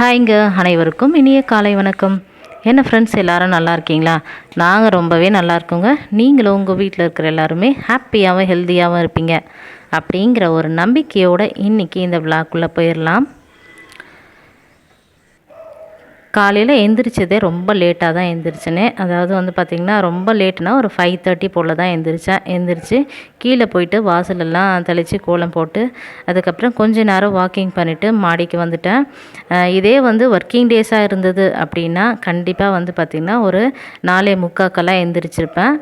ஹாய்ங்க அனைவருக்கும் இனிய காலை வணக்கம். என்ன ஃப்ரெண்ட்ஸ் எல்லாரும் நல்லா இருக்கீங்களா? நாங்கள் ரொம்பவே நல்லா இருக்கோங்க. நீங்களும் உங்கள் வீட்டில் இருக்கிற எல்லாருமே ஹாப்பியாகவும் ஹெல்த்தியாகவும் இருப்பீங்க. அப்படிங்கிற ஒரு நம்பிக்கையோடு இன்றைக்கி இந்த விழாக்குள்ளே போயிடலாம் காலையில் எந்திரிச்சதே ரொம்ப லேட்டாக தான் எந்திரிச்சேனே. அதாவது வந்து பார்த்திங்கன்னா ரொம்ப லேட்னா ஒரு ஃபைவ் தேர்ட்டி போல் தான் எந்திரிச்சேன் எந்திரிச்சு கீழே போயிட்டு வாசலெல்லாம் தெளித்து கோலம் போட்டு அதுக்கப்புறம் கொஞ்ச நேரம் வாக்கிங் பண்ணிவிட்டு மாடிக்கு வந்துட்டேன். இதே வந்து ஒர்க்கிங் டேஸாக இருந்தது அப்படின்னா கண்டிப்பாக வந்து பார்த்திங்கன்னா ஒரு நாலே முக்காக்கெல்லாம் எழுந்திரிச்சிருப்பேன்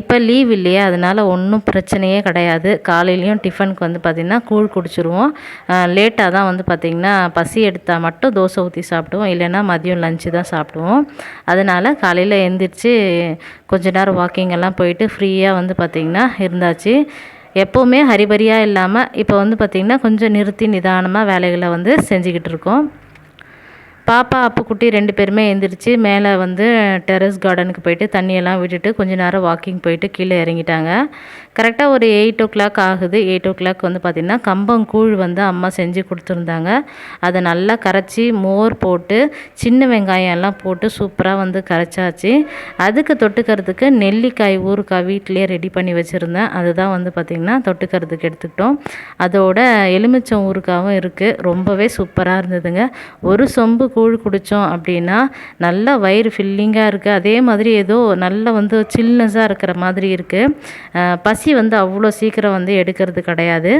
இப்போ லீவ் இல்லையா அதனால் ஒன்றும் பிரச்சனையே கிடையாது. காலையிலையும் டிஃபனுக்கு வந்து பார்த்திங்கன்னா கூழ் குடிச்சிருவோம். லேட்டாக தான் வந்து பார்த்திங்கன்னா பசி எடுத்தால் மட்டும் தோசை ஊற்றி சாப்பிடுவோம். இல்லைன்னா மதியம் லஞ்சு தான் சாப்பிடுவோம். அதனால் காலையில் எழுந்திரிச்சு கொஞ்ச நேரம் வாக்கிங் எல்லாம் போயிட்டு ஃப்ரீயாக வந்து பார்த்திங்கன்னா இருந்தாச்சு. எப்போவுமே ஹரிபரியாக இல்லாமல் இப்போ வந்து பார்த்திங்கன்னா கொஞ்சம் நிறுத்தி நிதானமாக வேலைகளை வந்து செஞ்சுக்கிட்டு இருக்கோம். பாப்பா அப்புக்குட்டி ரெண்டு பேருமே எழுந்திரிச்சு மேலே வந்து டெரஸ் கார்டனுக்கு போயிட்டு தண்ணியெல்லாம் விட்டுட்டு கொஞ்ச நேரம் வாக்கிங் போயிட்டு கீழே இறங்கிட்டாங்க. கரெக்டாக ஒரு எயிட் ஓ கிளாக் ஆகுது. எயிட் ஓ கிளாக் வந்து பார்த்திங்கன்னா கம்பங்கூழ் வந்து அம்மா செஞ்சு கொடுத்துருந்தாங்க. அதை நல்லா கரைச்சி மோர் போட்டு சின்ன வெங்காயம் எல்லாம் போட்டு சூப்பராக வந்து கரைச்சாச்சு. அதுக்கு தொட்டுக்கிறதுக்கு நெல்லிக்காய் ஊறுக்காய் வீட்டிலேயே ரெடி பண்ணி வச்சுருந்தேன். அதுதான் வந்து பார்த்திங்கன்னா தொட்டுக்கிறதுக்கு எடுத்துக்கிட்டோம். அதோட எலுமிச்சம் ஊறுக்காவும் இருக்குது ரொம்பவே சூப்பராக இருந்ததுங்க. ஒரு சொம்பு கூழ் குடித்தோம் அப்படின்னா நல்லா வயிறு ஃபில்லிங்காக இருக்குது அதே மாதிரி ஏதோ நல்ல வந்து சில்னஸாக இருக்கிற மாதிரி இருக்குது பசி வந்து அவ்வளோ சீக்கிரம் வந்து எடுக்கிறது கிடையாது.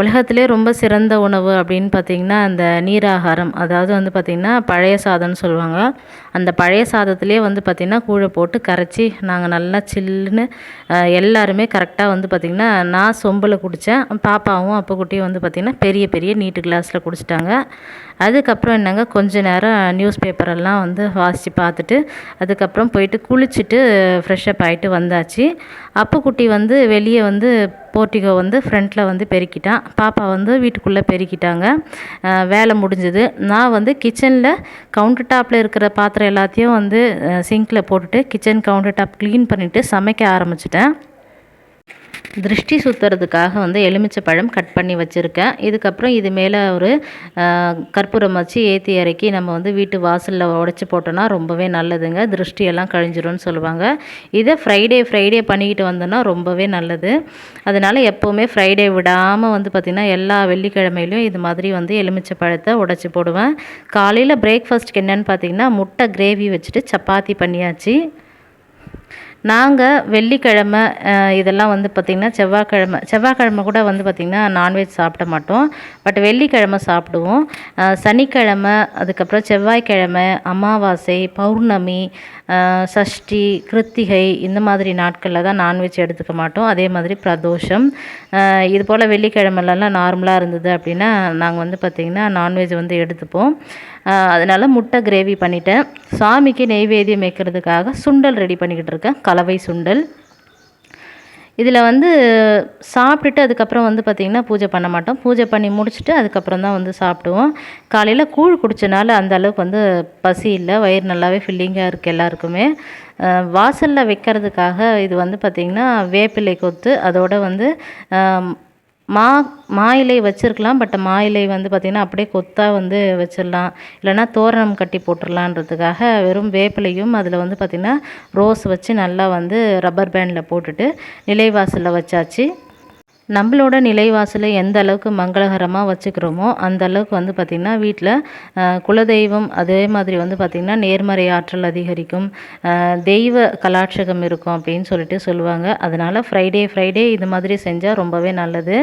உலகத்திலே ரொம்ப சிறந்த உணவு அப்படின்னு பார்த்திங்கன்னா அந்த நீராகாரம். அதாவது வந்து பார்த்திங்கன்னா பழைய சாதம்னு சொல்லுவாங்க. அந்த பழைய சாதத்திலே வந்து பார்த்திங்கன்னா கூழை போட்டு கரைச்சி நாங்கள் நல்லா சில்லுன்னு எல்லாருமே கரெக்டாக வந்து பார்த்திங்கன்னா நான் சொம்பில் குடித்தேன் பாப்பாவும் அப்போ குட்டியும் வந்து பார்த்திங்கன்னா பெரிய பெரிய நீட்டு கிளாஸில் குடிச்சிட்டாங்க. அதுக்கப்புறம் என்னங்க கொஞ்ச நேரம் நியூஸ் பேப்பரெல்லாம் வந்து வாசித்து பார்த்துட்டு அதுக்கப்புறம் போயிட்டு குளிச்சுட்டு ஃப்ரெஷ்ஷப் ஆகிட்டு வந்தாச்சு. அப்புக்குட்டி வந்து வெளியே வந்து போர்ட்டிகோ வந்து ஃப்ரண்ட்டில் வந்து பெருக்கிட்டான் பாப்பா வந்து வீட்டுக்குள்ளே பெருக்கிட்டாங்க. வேலை முடிஞ்சது. நான் வந்து கிச்சனில் கவுண்டர் டாப்பில் இருக்கிற பாத்திரம் எல்லாத்தையும் வந்து சிங்கில் போட்டுட்டு கிச்சன் கவுண்டர் டாப் க்ளீன் பண்ணிவிட்டு சமைக்க ஆரம்பிச்சிட்டேன். திருஷ்டி சுற்றுறதுக்காக வந்து எலுமிச்சை பழம் கட் பண்ணி வச்சுருக்கேன். இதுக்கப்புறம் இது மேலே ஒரு கற்பூரம் வச்சு ஏற்றி இறக்கி நம்ம வந்து வீட்டு வாசலில் உடச்சி போட்டோன்னா ரொம்பவே நல்லதுங்க. திருஷ்டியெல்லாம் கழிஞ்சிரும்னு சொல்லுவாங்க. இதை ஃப்ரைடே ஃப்ரைடே பண்ணிக்கிட்டு வந்தோன்னா ரொம்பவே நல்லது. அதனால் எப்போவுமே ஃப்ரைடே விடாமல் வந்து பார்த்திங்கன்னா எல்லா வெள்ளிக்கிழமையிலையும் இது மாதிரி வந்து எலுமிச்சை பழத்தை உடச்சி போடுவேன். காலையில் பிரேக்ஃபாஸ்ட்டுக்கு என்னென்னு பார்த்தீங்கன்னா முட்டை கிரேவி வச்சுட்டு சப்பாத்தி பண்ணியாச்சு. நாங்கள் வெள்ளிக்கிழமை இதெல்லாம் வந்து பார்த்திங்கன்னா செவ்வாய்க்கிழமை செவ்வாய்க்கிழமை கூட வந்து பார்த்திங்கன்னா நான்வெஜ் சாப்பிட மாட்டோம். பட் வெள்ளிக்கிழமை சாப்பிடுவோம். சனிக்கிழமை அதுக்கப்புறம் செவ்வாய்க்கிழமை அமாவாசை பௌர்ணமி சஷ்டி கிருத்திகை இந்த மாதிரி நாட்களில் தான் நான்வெஜ் எடுத்துக்க மாட்டோம். அதே மாதிரி பிரதோஷம். இது போல் வெள்ளிக்கிழமெல்லாம் நார்மலாக இருந்தது அப்படின்னா நாங்கள் வந்து பார்த்திங்கன்னா நான்வெஜ் வந்து எடுத்துப்போம். அதனால் முட்டை கிரேவி பண்ணிட்டேன். சாமிக்கு நெய்வேத்தியம் வைக்கிறதுக்காக சுண்டல் ரெடி பண்ணிக்கிட்டு இருக்கேன். கலவை சுண்டல். இதில் வந்து சாப்பிட்டுட்டு அதுக்கப்புறம் வந்து பார்த்திங்கன்னா பூஜை பண்ண மாட்டோம். பூஜை பண்ணி முடிச்சுட்டு அதுக்கப்புறம் தான் வந்து சாப்பிடுவோம். காலையில் கூழ் குடித்தனால அந்த அளவுக்கு வந்து பசி இல்லை. வயிறு நல்லாவே ஃபில்லிங்காக இருக்குது எல்லாருக்குமே. வாசலில் வைக்கிறதுக்காக இது வந்து பார்த்திங்கன்னா வேப்பிலை கொத்து அதோடு வந்து மா மா இலை வச்சுருக்கலாம் பட் மா இலை வந்து பார்த்திங்கன்னா அப்படியே கொத்தாக வந்து வச்சிடலாம். இல்லைன்னா தோரணம் கட்டி போட்டுடலான்றதுக்காக வெறும் வேப்பிலையும் அதில் வந்து பார்த்திங்கன்னா ரோஸ் வச்சு நல்லா வந்து ரப்பர் பேண்டில் போட்டுட்டு நிலைவாசலில் வச்சாச்சு. நம்மளோட நிலைவாசலை எந்த அளவுக்கு மங்களகரமாக வச்சுக்கிறோமோ அந்த அளவுக்கு வந்து பார்த்திங்கன்னா வீட்டில் குலதெய்வம் அதே மாதிரி வந்து பார்த்திங்கன்னா நேர்மறை ஆற்றல் அதிகரிக்கும். தெய்வ கலாட்சகம் இருக்கும் அப்படின்னு சொல்லிட்டு சொல்லுவாங்க. அதனால் ஃப்ரைடே ஃப்ரைடே இது மாதிரி செஞ்சால் ரொம்பவே நல்லது.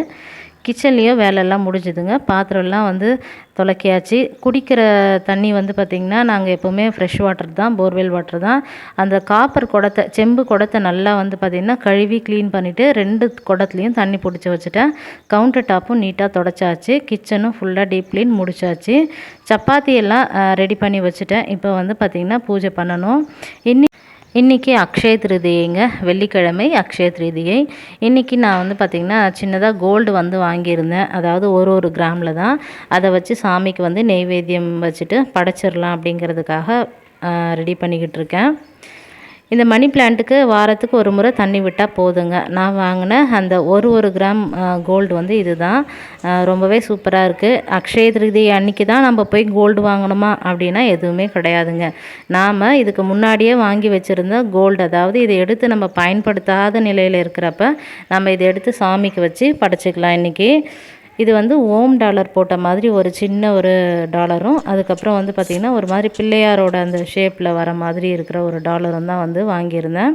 கிச்சன்லேயும் வேலையெல்லாம் முடிஞ்சுதுங்க. பாத்திரம்லாம் வந்து துலக்கியாச்சு குடிக்கிற தண்ணி வந்து பார்த்திங்கன்னா நாங்கள் எப்போவுமே ஃப்ரெஷ் வாட்டர் தான் போர்வெல் வாட்டர் தான். அந்த காப்பர் குடத்தை செம்பு குடத்தை நல்லா வந்து பார்த்திங்கன்னா கழுவி க்ளீன் பண்ணிவிட்டு ரெண்டு குடத்துலையும் தண்ணி பிடிச்சி வச்சுட்டேன். கவுண்டர் டாப்பும் நீட்டாக தொடச்சாச்சு. கிச்சனும் ஃபுல்லாக டீப் க்ளீன் முடிச்சாச்சு. சப்பாத்தி எல்லாம் ரெடி பண்ணி வச்சுட்டேன். இப்போ வந்து பார்த்திங்கன்னா பூஜை பண்ணணும். இன்னி இன்றைக்கி அக்ஷய திருதியைங்க வெள்ளிக்கிழமை அக்ஷய திருதியை. இன்றைக்கி நான் வந்து பார்த்திங்கன்னா சின்னதாக கோல்டு வந்து வாங்கியிருந்தேன். அதாவது ஒரு ஒரு கிராமில் தான். அதை வச்சு சாமிக்கு வந்து நெய்வேத்தியம் வச்சுட்டு படைச்சிடலாம் அப்படிங்கிறதுக்காக ரெடி பண்ணிக்கிட்டு இருக்கேன். இந்த மணி பிளான்ட்டுக்கு வாரத்துக்கு ஒரு முறை தண்ணி விட்டால் போதுங்க. நான் வாங்கின அந்த ஒரு ஒரு கிராம் கோல்டு வந்து இதுதான். ரொம்பவே சூப்பராக இருக்குது அக்ஷய திருதி அன்னைக்கு தான் நம்ம போய் கோல்டு வாங்கணுமா அப்படின்னா எதுவுமே கிடையாதுங்க. நாம் இதுக்கு முன்னாடியே வாங்கி வச்சுருந்த கோல்டு அதாவது இதை எடுத்து நம்ம பயன்படுத்தாத நிலையில் இருக்கிறப்ப நம்ம இதை எடுத்து சாமிக்கு வச்சு படைச்சிக்கலாம். இன்றைக்கி இது வந்து ஓம் டாலர் போட்ட மாதிரி ஒரு சின்ன ஒரு டாலரும் அதுக்கப்புறம் வந்து பார்த்திங்கன்னா ஒரு மாதிரி பிள்ளையாரோட அந்த ஷேப்பில் வர மாதிரி இருக்கிற ஒரு டாலரும் தான் வந்து வாங்கியிருந்தேன்.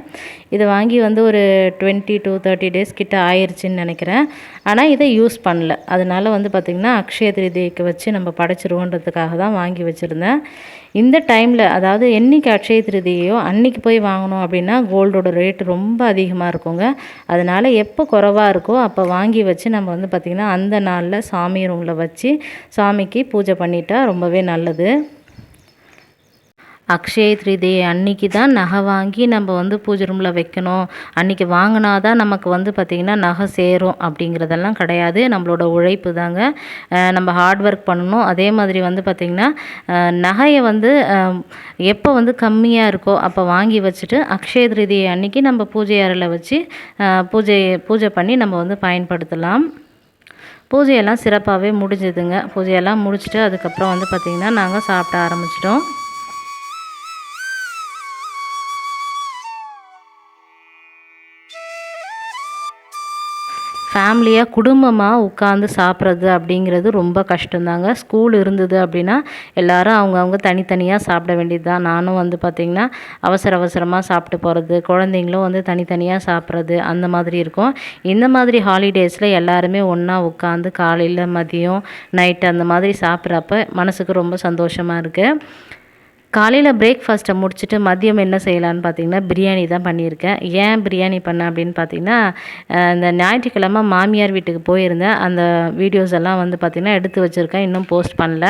இதை வாங்கி வந்து ஒரு டுவெண்ட்டி டூ தேர்ட்டி டேஸ் கிட்ட ஆயிடுச்சின்னு நினைக்கிறேன். ஆனால் இதை யூஸ் பண்ணல. அதனால் வந்து பார்த்திங்கன்னா அக்ஷய திருதிக்கு வச்சு நம்ம படைச்சிருவோன்றதுக்காக தான் வாங்கி வச்சுருந்தேன். இந்த டைமில் அதாவது என்னைக்கு அக்ஷய திருதியோ அன்னைக்கு போய் வாங்கணும் அப்படின்னா கோல்டோட ரேட் ரொம்ப அதிகமாக இருக்குங்க. அதனால் எப்போ குறைவாக இருக்கோ அப்போ வாங்கி வச்சு நம்ம வந்து பார்த்திங்கன்னா அந்த நாளில் சாமி ரூமில் வச்சு சாமிக்கு பூஜை பண்ணிட்டா ரொம்பவே நல்லது. அக்ஷய திருதி அன்னைக்கு தான் நகை வாங்கி நம்ம வந்து பூஜை ரூமில் வைக்கணும். அன்னைக்கு வாங்கினா தான் நமக்கு வந்து பார்த்திங்கன்னா நகை சேரும் அப்படிங்கிறதெல்லாம் கிடையாது. நம்மளோட உழைப்பு தாங்க. நம்ம ஹார்ட் ஒர்க் பண்ணணும். அதே மாதிரி வந்து பார்த்திங்கன்னா நகையை வந்து எப்போ வந்து கம்மியாக இருக்கோ அப்போ வாங்கி வச்சுட்டு அக்ஷய திருதி அன்னைக்கு நம்ம பூஜை அறையில் வச்சு பூஜை பூஜை பண்ணி நம்ம வந்து பயன்படுத்தலாம். பூஜையெல்லாம் சிறப்பாகவே முடிஞ்சுதுங்க. பூஜையெல்லாம் முடிச்சுட்டு அதுக்கப்புறம் வந்து பார்த்திங்கன்னா நாங்கள் சாப்பிட ஆரம்பிச்சிட்டோம். ஃபேமிலியாக குடும்பமாக உட்காந்து சாப்பிட்றது அப்படிங்கிறது ரொம்ப கஷ்டம்தாங்க. ஸ்கூல் இருந்தது அப்படின்னா எல்லாரும் அவங்கவுங்க தனித்தனியாக சாப்பிட வேண்டியது தான் நானும் வந்து பார்த்திங்கன்னா அவசர அவசரமாக சாப்பிட்டு போகிறது குழந்தைங்களும் வந்து தனித்தனியாக சாப்பிட்றது அந்த மாதிரி இருக்கும். இந்த மாதிரி ஹாலிடேஸில் எல்லாருமே ஒன்றா உட்காந்து காலையில் மதியம் நைட்டு அந்த மாதிரி சாப்பிட்றப்ப மனசுக்கு ரொம்ப சந்தோஷமாக இருக்குது காலையில் பிரேக்ஃபாஸ்ட்டை முடிச்சுட்டு மதியம் என்ன செய்யலான்னு பார்த்தீங்கன்னா பிரியாணி தான் பண்ணியிருக்கேன். ஏன் பிரியாணி பண்ணேன் அப்படின்னு பார்த்தீங்கன்னா இந்த ஞாயிற்றுக்கிழமை மாமியார் வீட்டுக்கு போயிருந்தேன். அந்த வீடியோஸ் எல்லாம் வந்து பார்த்திங்கன்னா எடுத்து வச்சுருக்கேன். இன்னும் போஸ்ட் பண்ணல.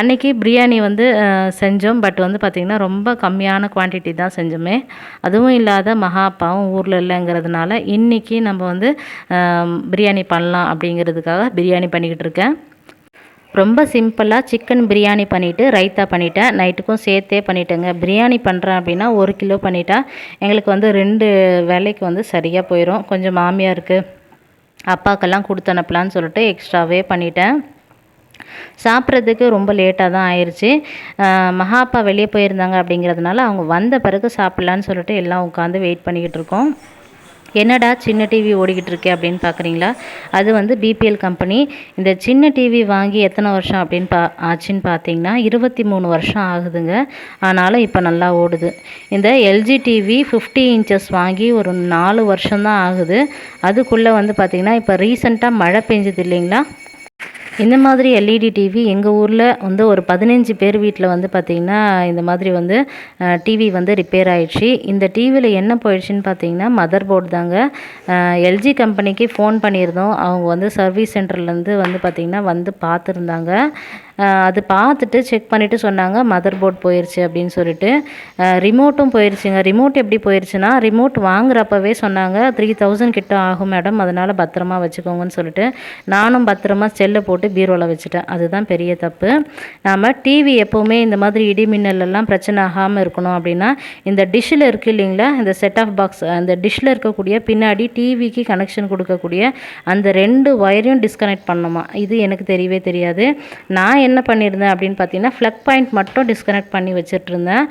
அன்னைக்கு பிரியாணி வந்து செஞ்சோம். பட் வந்து பார்த்திங்கன்னா ரொம்ப கம்மியான குவான்டிட்டி தான் செஞ்சோமே. அதுவும் இல்லாத மகா அப்பாவும் ஊரில் இல்லைங்கிறதுனால இன்றைக்கி நம்ம வந்து பிரியாணி பண்ணலாம் அப்படிங்கிறதுக்காக பிரியாணி பண்ணிக்கிட்டு இருக்கேன். ரொம்ப சிம்பிளாக சிக்கன் பிரியாணி பண்ணிவிட்டு ரைத்தா பண்ணிட்டேன். நைட்டுக்கும் சேர்த்தே பண்ணிட்டேங்க. பிரியாணி பண்ணுறேன் அப்படின்னா ஒரு கிலோ பண்ணிட்டா எங்களுக்கு வந்து ரெண்டு வேலைக்கு வந்து சரியாக போயிடும் கொஞ்சம் மாமியாருக்கு அப்பாக்கெல்லாம் கொடுத்து அனுப்பலான்னு சொல்லிட்டு எக்ஸ்ட்ராவே பண்ணிட்டேன். சாப்பிட்றதுக்கு ரொம்ப லேட்டாக தான் ஆயிடுச்சு ஆஹ் மகா அப்பா வெளியே போயிருந்தாங்க அப்படிங்கிறதுனால அவங்க வந்த பிறகு சாப்பிட்லான்னு சொல்லிட்டு எல்லாம் உட்காந்து வெயிட் பண்ணிக்கிட்டு இருக்கோம். என்னடா சின்ன டிவி ஓடிக்கிட்டு இருக்கே அப்படின்னு பார்க்குறீங்களா? அது வந்து பிபிஎல் கம்பெனி இந்த சின்ன டிவி வாங்கி எத்தனை வருஷம் அப்படின்னு பா ஆச்சுன்னு பார்த்தீங்கன்னா இருபத்தி மூணு வருஷம் ஆகுதுங்க. ஆனாலும் இப்போ நல்லா ஓடுது. இந்த எல்ஜி டிவி ஃபிஃப்டி இன்ச்சஸ் வாங்கி ஒரு நாலு வருஷம்தான் ஆகுது. அதுக்குள்ளே வந்து பார்த்திங்கன்னா இப்போ ரீசெண்டாக மழை பெஞ்சது இல்லைங்களா? இந்த மாதிரி எல்இடி டிவி எங்கள் ஊரில் வந்து ஒரு பதினஞ்சு பேர் வீட்டில் வந்து பார்த்திங்கன்னா இந்த மாதிரி வந்து டிவி வந்து ரிப்பேர் ஆயிடுச்சு. இந்த டிவியில் என்ன போயிடுச்சுன்னு பார்த்தீங்கன்னா மதர் போர்டு தாங்க எல்ஜி கம்பெனிக்கு ஃபோன் பண்ணியிருந்தோம். அவங்க வந்து சர்வீஸ் சென்டர்லேருந்து வந்து பார்த்திங்கன்னா வந்து பார்த்துருந்தாங்க அது பார்த்துட்டு செக் பண்ணிவிட்டு சொன்னாங்க மதர் போர்ட் போயிடுச்சு அப்படின்னு சொல்லிட்டு. ரிமோட்டும் போயிடுச்சுங்க ரிமோட் எப்படி போயிடுச்சுன்னா ரிமோட் வாங்குறப்பவே சொன்னாங்க த்ரீ தௌசண்ட் கிட்ட ஆகும் மேடம் அதனால் பத்திரமா வச்சுக்கோங்கன்னு சொல்லிட்டு. நானும் பத்திரமா செல்லை போட்டு பீரோவில் வச்சுட்டேன். அதுதான் பெரிய தப்பு. நாம் டிவி எப்போவுமே இந்த மாதிரி இடி மின்னலெல்லாம் பிரச்சனை ஆகாமல் இருக்கணும் அப்படின்னா இந்த டிஷ்ஷில் இருக்குது இல்லைங்களா இந்த செட் ஆஃப் பாக்ஸ் அந்த டிஷ்ஷில் இருக்கக்கூடிய பின்னாடி டிவிக்கு கனெக்ஷன் கொடுக்கக்கூடிய அந்த ரெண்டு ஒயரையும் டிஸ்கனெக்ட் பண்ணணுமா? இது எனக்கு தெரியவே தெரியாது. நான் என்ன பண்ணியிருந்தேன் அப்படின்னு பார்த்தீங்கன்னா ஃப்ளக் பாயிண்ட் மட்டும் டிஸ்கனெக்ட் பண்ணி வச்சிட்ருந்தேன்.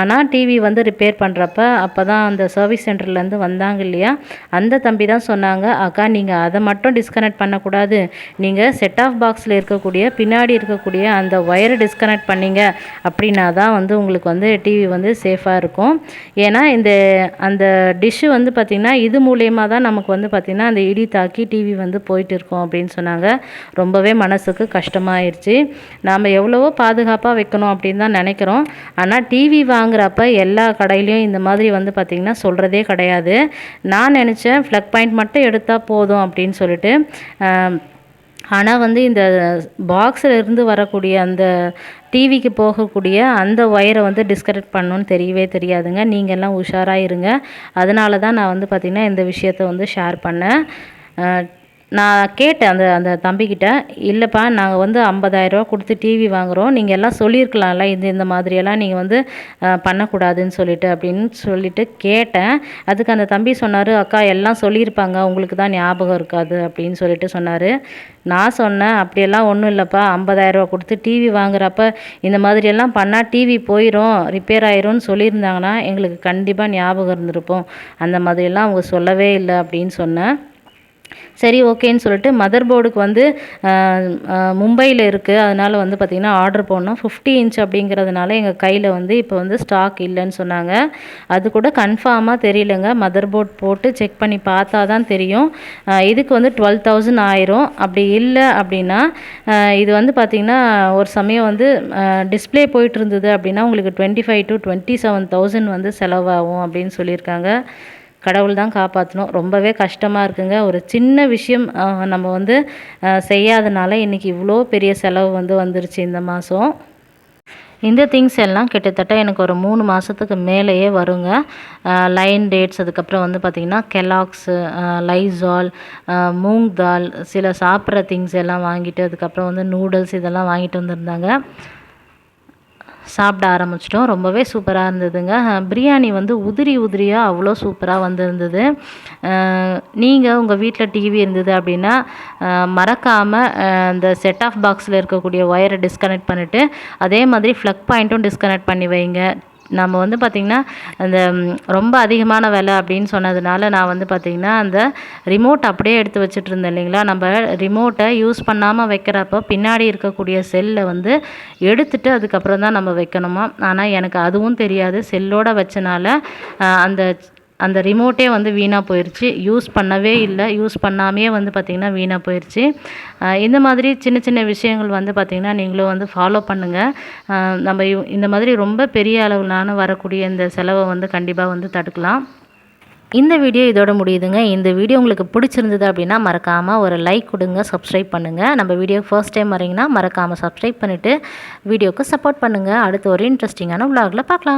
ஆனால் டிவி வந்து ரிப்பேர் பண்ணுறப்ப அப்போ தான் அந்த சர்வீஸ் சென்டர்லேருந்து வந்தாங்க இல்லையா? அந்த தம்பி தான் சொன்னாங்க அக்கா நீங்கள் அதை மட்டும் டிஸ்கனெக்ட் பண்ணக்கூடாது. நீங்கள் செட் ஆஃப் பாக்ஸில் இருக்கக்கூடிய பின்னாடி இருக்கக்கூடிய அந்த ஒயரை டிஸ்கனெக்ட் பண்ணீங்க. அப்படின்னா தான் வந்து உங்களுக்கு வந்து டிவி வந்து சேஃபாக இருக்கும். ஏன்னா இந்த அந்த டிஷ்ஷு வந்து பார்த்திங்கன்னா இது மூலயமா தான் நமக்கு வந்து பார்த்திங்கன்னா அந்த இடி தாக்கி டிவி வந்து போயிட்டு இருக்கோம் அப்படின்னு சொன்னாங்க. ரொம்பவே மனசுக்கு கஷ்டமாக கஷ்டமாயிருச்சு நாம் எவ்வளவோ பாதுகாப்பாக வைக்கணும் அப்படின்னு தான் நினைக்கிறோம். ஆனால் டிவி வாங்குறப்ப எல்லா கடையிலையும் இந்த மாதிரி வந்து பார்த்திங்கன்னா சொல்கிறதே கிடையாது. நான் நினச்சேன் ஃப்ளக் பாயிண்ட் மட்டும் எடுத்தால் போதும் அப்படின்னு சொல்லிட்டு. ஆனால் வந்து இந்த பாக்ஸில் இருந்து வரக்கூடிய அந்த டிவிக்கு போகக்கூடிய அந்த ஒயரை வந்து டிஸ்கனெக்ட் பண்ணணும்னு தெரியவே தெரியாதுங்க. நீங்கள் எல்லாம் உஷாராக இருங்க. அதனால தான் நான் வந்து பார்த்திங்கன்னா இந்த விஷயத்த வந்து ஷேர் பண்ணேன். நான் கேட்டேன் அந்த அந்த தம்பிக்கிட்ட இல்லைப்பா நாங்கள் வந்து ஐம்பதாயிரரூவா கொடுத்து டிவி வாங்குகிறோம் நீங்கள் எல்லாம் சொல்லியிருக்கலாம்ல இந்த இந்த மாதிரியெல்லாம் நீங்கள் வந்து பண்ணக்கூடாதுன்னு சொல்லிட்டு அப்படின்னு சொல்லிட்டு கேட்டேன். அதுக்கு அந்த தம்பி சொன்னார் அக்கா எல்லாம் சொல்லியிருப்பாங்க. உங்களுக்கு தான் ஞாபகம் இருக்காது அப்படின்னு சொல்லிட்டு சொன்னார். நான் சொன்னேன் அப்படியெல்லாம் ஒன்றும் இல்லைப்பா. ஐம்பதாயிரரூவா கொடுத்து டிவி வாங்குறப்ப இந்த மாதிரியெல்லாம் பண்ணால் டிவி போயிடும் ரிப்பேர் ஆயிரும்னு சொல்லியிருந்தாங்கன்னா எங்களுக்கு கண்டிப்பாக ஞாபகம் இருந்திருப்போம் அந்த மாதிரியெல்லாம் அவங்க சொல்லவே இல்லை அப்படின்னு சொன்னேன். சரி ஓகேன்னு சொல்லிட்டு மதர் போர்டுக்கு வந்து மும்பையில் இருக்குது அதனால் வந்து பார்த்திங்கன்னா ஆர்டர் போடணும். ஃபிஃப்டி இன்ச் அப்படிங்கிறதுனால எங்கள் கையில் வந்து இப்போ வந்து ஸ்டாக் இல்லைன்னு சொன்னாங்க. அது கூட கன்ஃபார்மாக தெரியலங்க. மதர் போர்ட் போட்டு செக் பண்ணி பார்த்தா தான் தெரியும் இதுக்கு வந்து டுவெல் தௌசண்ட் ஆயிரும். அப்படி இல்லை அப்படின்னா இது வந்து பார்த்திங்கன்னா ஒரு சமயம் வந்து டிஸ்பிளே போயிட்டு இருந்தது அப்படின்னா உங்களுக்கு twenty five to twenty seven thousand வந்து செலவாகும் அப்படின்னு சொல்லியிருக்காங்க. கடவுள் தான் காப்பாற்றணும் ரொம்பவே கஷ்டமாக இருக்குங்க. ஒரு சின்ன விஷயம் நம்ம வந்து செய்யாதனால இன்றைக்கி இவ்வளோ பெரிய செலவு வந்து வந்துருச்சு இந்த மாதம் இந்த திங்ஸ் எல்லாம் கிட்டத்தட்ட எனக்கு ஒரு மூணு மாதத்துக்கு மேலேயே வருங்க. லைன் டேட்ஸ் அதுக்கப்புறம் வந்து பார்த்திங்கன்னா கெலாக்ஸு லைசால் மூங் தால் சில சாப்பிட்ற திங்ஸ் எல்லாம் வாங்கிட்டு அதுக்கப்புறம் வந்து நூடுல்ஸ் இதெல்லாம் வாங்கிட்டு வந்திருந்தாங்க. சாப்பிட ஆரம்பிச்சிட்டோம். ரொம்பவே சூப்பராக இருந்ததுங்க. பிரியாணி வந்து உதிரி உதிரியாக அவ்வளோ சூப்பராக வந்திருந்தது. நீங்கள் உங்கள் வீட்டில் டிவி இருந்தது அப்படின்னா மறக்காமல் இந்த செட் ஆஃப் பாக்ஸில் இருக்கக்கூடிய ஒயரை டிஸ்கனெக்ட் பண்ணிவிட்டு அதே மாதிரி ஃப்ளக் பாயிண்ட்டும் டிஸ்கனெக்ட் பண்ணி வைங்க. நம்ம வந்து பார்த்திங்கன்னா அந்த ரொம்ப அதிகமான விலை அப்படின்னு சொன்னதுனால நான் வந்து பார்த்திங்கன்னா அந்த ரிமோட் அப்படியே எடுத்து வச்சுட்டு இருந்தேன் இல்லைங்களா? நம்ம ரிமோட்டை யூஸ் பண்ணாமல் வைக்கிறப்போ பின்னாடி இருக்கக்கூடிய செல்லை வந்து எடுத்துட்டு அதுக்கப்புறம் தான் நம்ம வைக்கணுமா? ஆனால் எனக்கு அதுவும் தெரியாது. செல்லோடு வச்சனால அந்த அந்த ரிமோட்டே வந்து வீணாக போயிடுச்சு யூஸ் பண்ணவே இல்லை. யூஸ் பண்ணாமையே வந்து பார்த்திங்கன்னா வீணாக போயிடுச்சு இந்த மாதிரி சின்ன சின்ன விஷயங்கள் வந்து பார்த்திங்கன்னா நீங்களும் வந்து ஃபாலோ பண்ணுங்கள் நம்ம இந்த மாதிரி ரொம்ப பெரிய அளவிலான வரக்கூடிய இந்த செலவை வந்து கண்டிப்பாக வந்து தடுக்கலாம். இந்த வீடியோ இதோட முடியுதுங்க. இந்த வீடியோ உங்களுக்கு பிடிச்சிருந்தது அப்படின்னா மறக்காமல் ஒரு லைக் கொடுங்க சப்ஸ்கிரைப் பண்ணுங்கள் நம்ம வீடியோ ஃபர்ஸ்ட் டைம் வரீங்கன்னா மறக்காமல் சப்ஸ்கிரைப் பண்ணிவிட்டு வீடியோக்கு சப்போர்ட் பண்ணுங்கள் அடுத்து ஒரு இன்ட்ரெஸ்டிங்கான விலாகில் பார்க்கலாம்.